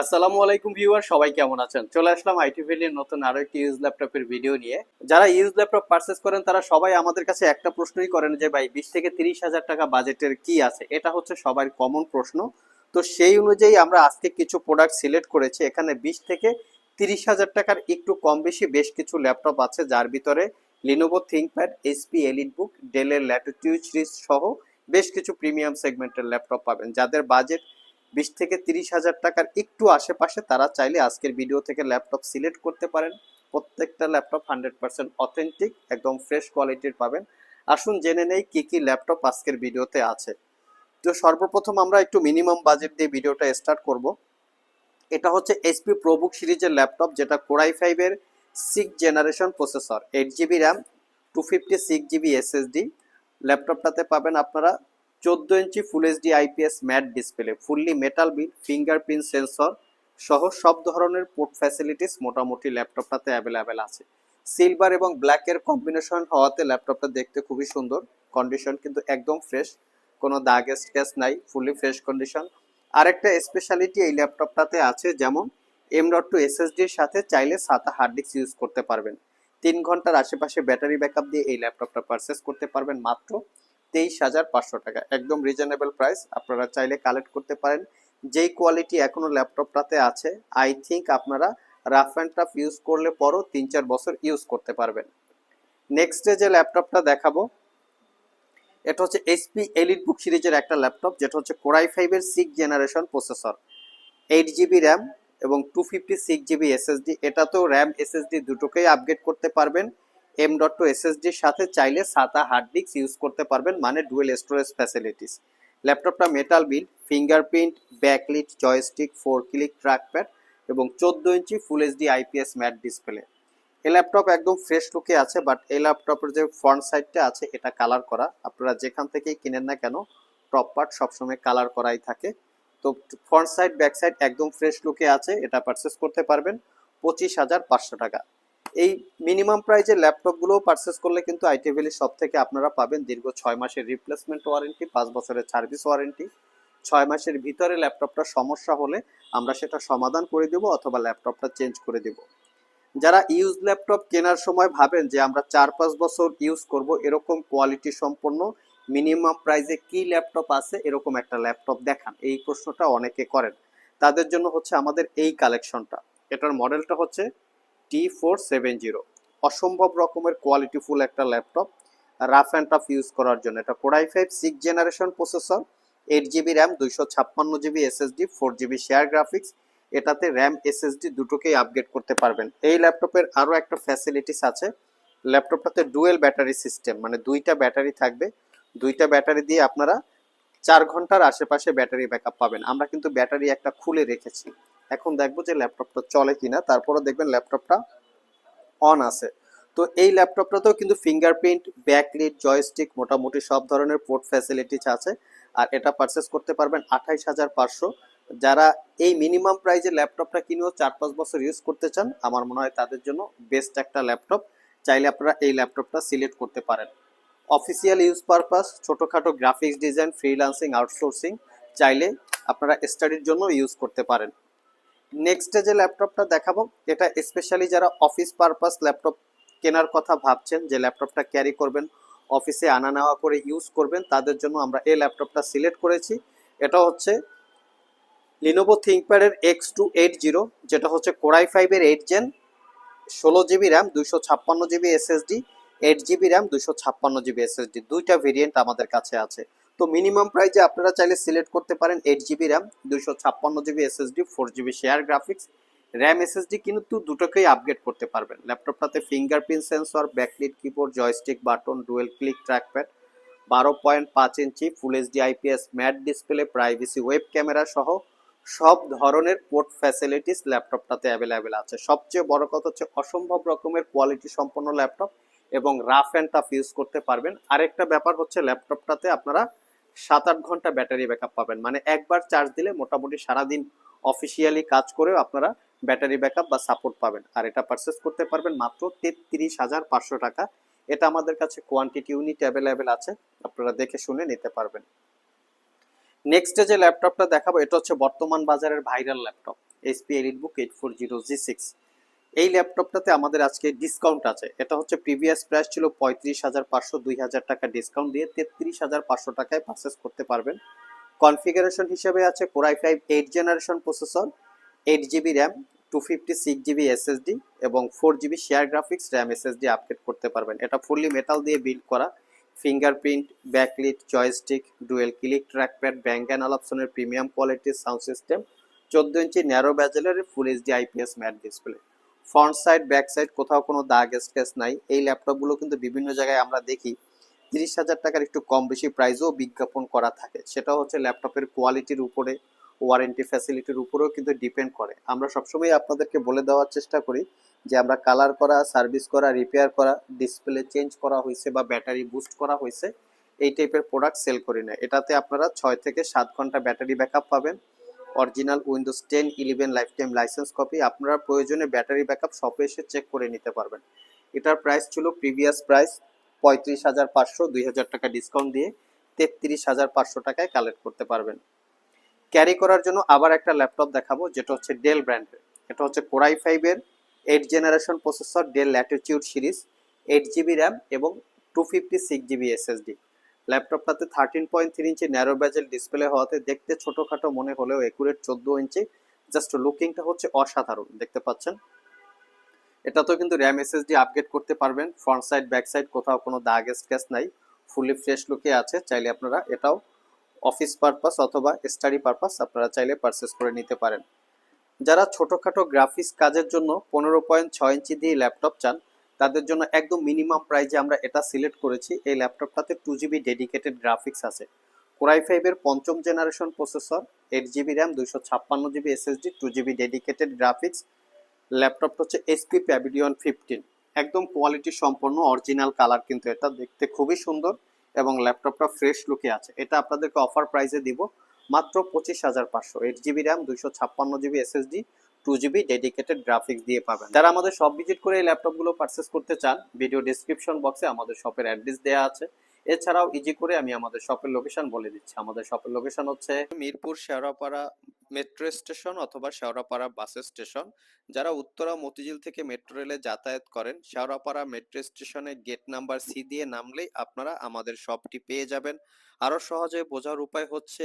আসসালামু আলাইকুম ভিউয়ার, সবাই কেমন আছেন? চলে আসলাম আইটি ভ্যালির নতুন আরও একটি ইউজ ল্যাপটপের ভিডিও নিয়ে। যারা ইউজ ল্যাপটপ পারচেস করেন, তারা সবাই আমাদের কাছে একটা প্রশ্নই করেন যে, ভাই, বিশ থেকে তিরিশ হাজার টাকা বাজেটের কি আছে? এটা হচ্ছে সবার কমন প্রশ্ন। তো সেই অনুযায়ী আমরা আজকে কিছু প্রোডাক্ট সিলেক্ট করেছি। এখানে বিশ থেকে তিরিশ হাজার টাকার একটু কম বেশি বেশ কিছু ল্যাপটপ আছে, যার ভিতরে Lenovo ThinkPad SP EliteBook ডেলের ল্যাটিটিউড সহ বেশ কিছু প্রিমিয়াম সেগমেন্টের ল্যাপটপ পাবেন। যাদের বাজেট বিশ থেকে তিরিশ হাজার টাকার একটু আশেপাশে তারা চাইলে আজকের ভিডিও থেকে ল্যাপটপ সিলেক্ট করতে পারেন। প্রত্যেকটা ল্যাপটপ হান্ড্রেড পার্সেন্ট অথেন্টিক একদম ফ্রেশ কোয়ালিটির পাবেন। আসুন জেনে নেই কি কি ল্যাপটপ আজকের ভিডিওতে আছে। তো সর্বপ্রথম আমরা একটু মিনিমাম বাজেট দিয়ে ভিডিওটা স্টার্ট করব। এটা হচ্ছে এইচপি প্রোবুক সিরিজের ল্যাপটপ যেটা কোরাই ফাইভের six generation processor eight GB RAM two fifty six GB SSD ল্যাপটপটাতে পাবেন আপনারা চোদ্দ ইঞ্চি full HD IPS matte display fully metal build fingerprint sensor সহ সব ধরনের পোর্ট ফ্যাসিলিটিস মোটামুটি ল্যাপটপটাতে অ্যাভেলেবেল আছে। সিলভার এবং ব্ল্যাকের কম্বিনেশন হওয়াতে ল্যাপটপটা দেখতে খুবই সুন্দর কন্ডিশন কিন্তু একদম ফ্রেশ কোনো দাগ স্কেচ নাই ফুললি ফ্রেশ কন্ডিশন আরেকটা স্পেশালিটি এই ল্যাপটপটাতে আছে, যেমন এম ডট টু এসএসডির সাথে চাইলে সাতা হার্ড ডিস্ক ইউজ করতে পারবেন। তিন ঘণ্টার আশেপাশে ব্যাটারি ব্যাকআপ দিয়ে এই ল্যাপটপটা পারচেস করতে পারবেন মাত্র তেইশ হাজার পাঁচশো টাকা। একদম রিজনেবল প্রাইস আপনারা চাইলে কালেক্ট করতে পারেন। যেই কোয়ালিটি এখনও ল্যাপটপটাতে আছে আই থিঙ্ক আপনারা রাফ অ্যান্ড টাফ ইউজ করলে পরও তিন চার বছর ইউজ করতে পারবেন। নেক্সটে যে ল্যাপটপটা দেখাবো, এটা হচ্ছে এইচপি এলিট বুক সিরিজের একটা ল্যাপটপ যেটা হচ্ছে কোরাই ফাইভের six generation processor eight GB RAM এবং two fifty six GB SSD এটাতেও র্যাম এসএসডি দুটোকেই আপগ্রেড করতে পারবেন। এম ডট টু এসএসডির সাথে চাইলে সাতা হার্ড ডিস্ক ইউজ করতে পারবেন মানে ডুয়েল স্টোরেজ ফ্যাসিলিটিস ল্যাপটপটা metal build fingerprint backlit joystick four click trackpad এবং চোদ্দ ইঞ্চি full HD IPS matte display এই ল্যাপটপ একদম ফ্রেশ লুকে আছে বাট এই ল্যাপটপের যে ফ্রন্ট সাইডটা আছে, এটা কালার করা। আপনারা যেখান থেকেই কিনেন না কেন টপ পার্ট সবসময় কালার করাই থাকে। তো ফ্রন্ট সাইড ব্যাক সাইড একদম ফ্রেশ লুকে আছে, এটা পারচেস করতে পারবেন পঁচিশ হাজার পাঁচশো টাকা। এই মিনিমাম প্রাইজের ল্যাপটপগুলো পারচেস করলে কিন্তু আইটি ভ্যালি সব থেকে আপনারা পাবেন দীর্ঘ ছয় মাসের রিপ্লেসমেন্ট ওয়ারেন্টি পাঁচ বছরের সার্ভিস ওয়ারেন্টি ছয় মাসের ভিতরে ল্যাপটপটা সমস্যা হলে আমরা সেটা সমাধান করে দেব অথবা ল্যাপটপটা চেঞ্জ করে দেব। যারা ইউজ ল্যাপটপ কেনার সময় ভাবেন যে আমরা চার পাঁচ বছর ইউজ করব, এরকম কোয়ালিটি সম্পন্ন মিনিমাম প্রাইসে কি ল্যাপটপ আছে, এরকম একটা ল্যাপটপ দেখান। এই প্রশ্নটা অনেকে করেন। তাদের জন্য হচ্ছে আমাদের এই কালেকশনটা এটার মডেলটা হচ্ছে টি ফোর সেভেন জিরো অসম্ভব রকমের কোয়ালিটিফুল একটা laptop rough and tough use করার জন্য। এটা core i five six generation processor eight GB RAM দুইশো ছাপ্পান্ন GB SSD four GB shared graphics এটাতে র্যাম এসএসডি দুটোকেই আপগ্রেড করতে পারবেন। এই ল্যাপটপের আরও একটা ফ্যাসিলিটিস আছে। ল্যাপটপটাতে ডুয়েল ব্যাটারি সিস্টেম মানে দুইটা ব্যাটারি থাকবে। দুইটা ব্যাটারি দিয়ে আপনারা চার ঘণ্টার আশেপাশে ব্যাটারি ব্যাকআপ পাবেন। আমরা কিন্তু ব্যাটারি একটা খুলে রেখেছি। এখন দেখব যে ল্যাপটপটা চলে কিনা তারপরে দেখবেন ল্যাপটপটা অন আছে। তো এই ল্যাপটপটাতেও কিন্তু ফিঙ্গারপ্রিন্ট ব্যাকলিট জয়স্টিক মোটামুটি সব ধরনের পোর্ট ফ্যাসিলিটিস আছে। আর এটা পারচেস করতে পারবেন আঠাইশ হাজার পাঁচশো। যারা এই মিনিমাম প্রাইজে ল্যাপটপটা কিনেও চার পাঁচ বছর ইউজ করতে চান, আমার মনে হয় তাদের জন্য বেস্ট একটা ল্যাপটপ। চাইলে আপনারা এই ল্যাপটপটা সিলেক্ট করতে পারেন। অফিসিয়াল ইউজ পারপাস ছোটোখাটো গ্রাফিক্স ডিজাইন ফ্রিলান্সিং আউটসোর্সিং চাইলে আপনারা স্টাডির জন্য ইউজ করতে পারেন। নেক্সটে যে ল্যাপটপটা দেখাবো, এটা স্পেশালি যারা অফিস পারপাস ল্যাপটপ কেনার কথা ভাবছেন, যে ল্যাপটপটা ক্যারি করবেন অফিসে আনা নেওয়া করে ইউজ করবেন, তাদের জন্য আমরা এই ল্যাপটপটা সিলেক্ট করেছি। এটা হচ্ছে লিনোভো থিঙ্কপ্যাডের এক্স টু এইট জিরো যেটা হচ্ছে কোরাই ফাইভের এইট জেন ষোলো জিবি র্যাম দুইশো ছাপ্পান্ন GB SSD eight GB RAM দুইশো ছাপ্পান্ন জিবি এসএসডি দুইটা ভেরিয়েন্ট আমাদের কাছে আছে। তো মিনিমাম প্রাইজে আপনারা চাইলে সিলেক্ট করতে পারেন এইট জিবি র্যাম দুশো ছাপ্পান্ন GB SSD four GB shared graphics RAM SSD কিন্তু দুটোকেই আপগ্রেড করতে পারবেন। ল্যাপটপটাতে fingerprint sensor backlit keyboard joystick button dual click trackpad বারো পয়েন্ট পাঁচ ইঞ্চি full HD IPS matte display privacy web camera সহ সব ধরনের পোর্ট ফ্যাসিলিটিস ল্যাপটপটাতে অ্যাভেলেবেল আছে। সবচেয়ে বড় কথা হচ্ছে অসম্ভব রকমের কোয়ালিটি সম্পন্ন ল্যাপটপ এবং রাফ অ্যান্ড টাফ ইউজ করতে পারবেন। আরেকটা ব্যাপার হচ্ছে ল্যাপটপটাতে আপনারা সাত আট ঘণ্টা ব্যাটারি ব্যাকআপ পাবেন। মানে একবার চার্জ দিলে মোটামুটি সারাদিন অফিসিয়ালি কাজ করেও আপনারা ব্যাটারি ব্যাকআপ বা সাপোর্ট পাবেন। আর এটা পারচেস করতে পারবেন মাত্র তেত্রিশ হাজার পাঁচশো টাকা। এটা আমাদের কাছে কোয়ান্টিটি ইউনিট অ্যাভেলেবেল আছে, আপনারা দেখে শুনে নিতে পারবেন। নেক্সটে যে ল্যাপটপটা দেখাবো, এটা হচ্ছে বর্তমান বাজারের viral laptop HP EliteBook eight four zero G six এই ল্যাপটপটাতে আমাদের আজকে ডিসকাউন্ট আছে। এটা হচ্ছে প্রিভিয়াস প্রাইস ছিল পঁয়ত্রিশ হাজার পাঁচশো দুই হাজার টাকা ডিসকাউন্ট দিয়ে তেত্রিশ হাজার পাঁচশো টাকায় পারচেস করতে পারবেন। কনফিগারেশন হিসেবে আছে core i five eight generation processor eight GB RAM two fifty six GB SSD এবং four GB shared graphics RAM SSD update করতে পারবেন। এটা ফুললি মেটাল দিয়ে বিল্ড করা। Fingerprint backlit joystick dual click trackpad Bang and অপশনের premium কোয়ালিটির sound system চোদ্দ ইঞ্চি narrow ব্যাজেলের full HD IPS matte display front side back side কোথাও কোনো দাগ স্ক্র্যাচ নাই। এই ল্যাপটপগুলো কিন্তু বিভিন্ন জায়গায় আমরা দেখি, তিরিশ হাজার টাকার একটু কম বেশি প্রাইসও বিজ্ঞাপন করা থাকে। সেটা হচ্ছে ল্যাপটপের কোয়ালিটির উপরে ওয়ারেন্টি ফ্যাসিলিটির উপরেও কিন্তু ডিপেন্ড করে। আমরা সবসময় আপনাদেরকে বলে দেওয়ার চেষ্টা করি যে, আমরা কালার করা সার্ভিস করা রিপেয়ার করা ডিসপ্লে চেঞ্জ করা হয়েছে বা ব্যাটারি বুস্ট করা হয়েছে, এই টাইপের প্রোডাক্ট সেল করি না। এটাতে আপনারা ছয় থেকে সাত ঘণ্টা ব্যাটারি ব্যাকআপ পাবেন। Original Windows ten eleven life time licence copy আপনারা প্রয়োজনে ব্যাটারি ব্যাকআপ শপে এসে চেক করে নিতে পারবেন। এটার প্রাইস ছিল প্রিভিয়াস প্রাইস পঁয়ত্রিশ হাজার পাঁচশো, দুই হাজার টাকা ডিসকাউন্ট দিয়ে তেত্রিশ হাজার পাঁচশো টাকায় কালেক্ট করতে পারবেন। ক্যারি করার জন্য আবার একটা ল্যাপটপ দেখাবো, যেটা হচ্ছে ডেল ব্র্যান্ডের এটা হচ্ছে কোরাই ফাইভের eight generation processor Dell Latitude series eight GB RAM এবং two fifty six GB SSD ল্যাপটপটাতে thirteen point three ইঞ্চি ন্যারো ব্যাজেল ডিসপ্লে হওয়াতে দেখতে ছোটোখাটো মনে হলেও একুরেট চোদ্দ ইঞ্চি জাস্ট লুকিংটা হচ্ছে অসাধারণ, দেখতে পাচ্ছেন? এটাতেও কিন্তু র্যাম এসএসডি আপগ্রেড করতে পারবেন ফ্রন্ট সাইড ব্যাক সাইড কোথাও কোনো দাগ স্ক্র্যাচ নাই ফুলি ফ্রেশ লুকে আছে, চাইলে আপনারা এটাও অফিস পারপাস অথবা স্টাডি পারপাস আপনারা চাইলে পারচেস করে নিতে পারেন। যারা ছোটোখাটো গ্রাফিক্স কাজের জন্য পনেরো পয়েন্ট ছয় ইঞ্চি দিয়ে ল্যাপটপ চান তাদের জন্য একদম মিনিমাম প্রাইজে আমরা এটা সিলেক্ট করেছি। এই ল্যাপটপটাতে টু জিবি ডেডিকেটেড গ্রাফিক্স আছে। কোরাই ফাইভের পঞ্চম generation processor eight GB RAM দুইশো ছাপ্পান্ন GB SSD two GB dedicated graphics ল্যাপটপটা হচ্ছে এসপি প্যাভিলিয়ন ফিফটিন একদম কোয়ালিটি সম্পন্ন অরিজিনাল কালার কিন্তু এটা, দেখতে খুবই সুন্দর এবং ল্যাপটপটা ফ্রেশ লুকে আছে। এটা আপনাদেরকে অফার প্রাইসে দিব মাত্র পঁচিশ হাজার পাঁচশো। এইট জিবি র্যাম দুইশো ছাপ্পান্ন GB SSD two GB dedicated graphics দিয়ে পাবেন। যারা আমাদের সব ভিজিট করে এই ল্যাপটপগুলো পারচেস করতে চান ভিডিও ডিসক্রিপশন বক্সে আমাদের শপের অ্যাড্রেস দেওয়া আছে। এছাড়াও ইজি করে আমি আমাদের শপের লোকেশন বলে দিচ্ছি। আমাদের শপের লোকেশন হচ্ছে মিরপুর শেওড়াপাড়া মেট্রো স্টেশন অথবা শেওড়াপাড়া বাস স্টেশন যারা উত্তরা মতিঝিল থেকে মেট্রো রেলে যাতায়াত করেন, শেওড়াপাড়া মেট্রো স্টেশনে গেট নাম্বার সি দিয়ে নামলেই আপনারা আমাদের শপটি পেয়ে যাবেন। আরও সহজে বোঝার উপায় হচ্ছে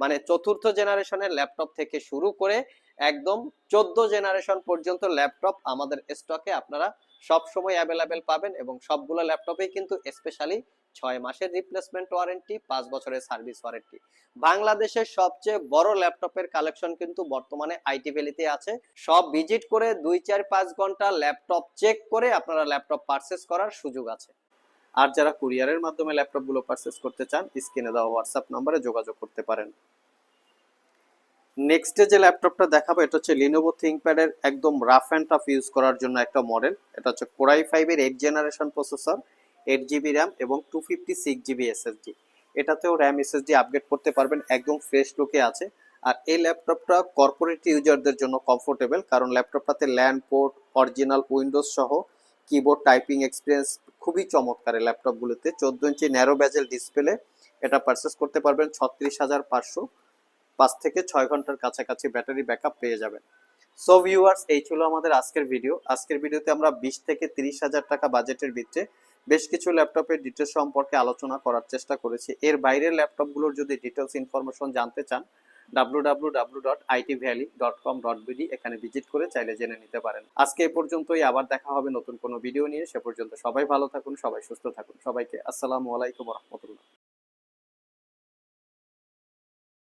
মানে চতুর্থ জেনারেশনের ল্যাপটপ থেকে শুরু করে একদম চোদ্দ জেনারেশন পর্যন্ত ল্যাপটপ আমাদের স্টকে আপনারা সব সময় অ্যাভেলেবেল পাবেন এবং সবগুলো ল্যাপটপেই কিন্তু স্পেশালি ছয় মাসের রিপ্লেসমেন্ট ওয়ারেন্টি, পাঁচ বছরের সার্ভিস ওয়ারেন্টি। বাংলাদেশের সবচেয়ে বড় ল্যাপটপের কালেকশন কিন্তু বর্তমানে আইটি ভ্যালিতে আছে। সব ভিজিট করে দুই, চার, পাঁচ ঘণ্টা ল্যাপটপ চেক করে আপনারা ল্যাপটপ পারচেস করার সুযোগ আছে। আর যারা কুরিয়ারের মাধ্যমে ল্যাপটপগুলো পারচেস করতে চান স্ক্রিনে দেওয়া হোয়াটসঅ্যাপ নম্বরে যোগাযোগ করতে পারেন। নেক্সটে যে ল্যাপটপটা দেখাবো, এটা হচ্ছে লিনোভো থিংকপ্যাডের একদম রাফ অ্যান্ড টাফ ইউজ করার জন্য একটা মডেল এটা হচ্ছে কোরাই ফাইভের eight generation processor eight GB RAM এবং two fifty six GB SSD এটাতেও র্যাম এসএসডি আপগ্রেড করতে পারবেন, একদম ফ্রেশ লুকে আছে। আর এই ল্যাপটপটা কর্পোরেট ইউজারদের জন্য কমফোর্টেবল কারণ ল্যাপটপটাতে ল্যান্ড পোর্ট অরিজিনাল উইন্ডোজ সহ কিবোর্ড টাইপিং এক্সপিরিয়েন্স খুবই চমৎকার এই ল্যাপটপগুলোতে চোদ্দ ইঞ্চি ন্যারো ব্যাজেল ডিসপ্লে এটা পারচেস করতে পারবেন ছত্রিশ হাজার পাঁচশো। পাঁচ থেকে ছয় ঘণ্টার কাছাকাছি ব্যাটারি ব্যাকআপ পেয়ে যাবেন। সো ভিউয়ার্স এই ছিল আমাদের আজকের ভিডিও আজকের ভিডিওতে আমরা বিশ থেকে তিরিশ হাজার টাকা বাজেটের ভিতরে বেশ কিছু ল্যাপটপের ডিটেলস সম্পর্কে আলোচনা করার চেষ্টা করেছি। এর বাইরের ল্যাপটপগুলোর যদি ডিটেলস ইনফরমেশন জানতে চান বিডি এখানে ভিজিট করে চাইলে জেনে নিতে পারেন। আজকে এ পর্যন্তই, আবার দেখা হবে নতুন কোনো ভিডিও নিয়ে। সে পর্যন্ত সবাই ভালো থাকুন, সবাই সুস্থ থাকুন। সবাইকে আসসালামু আলাইকুম রহমতুল্লাহ।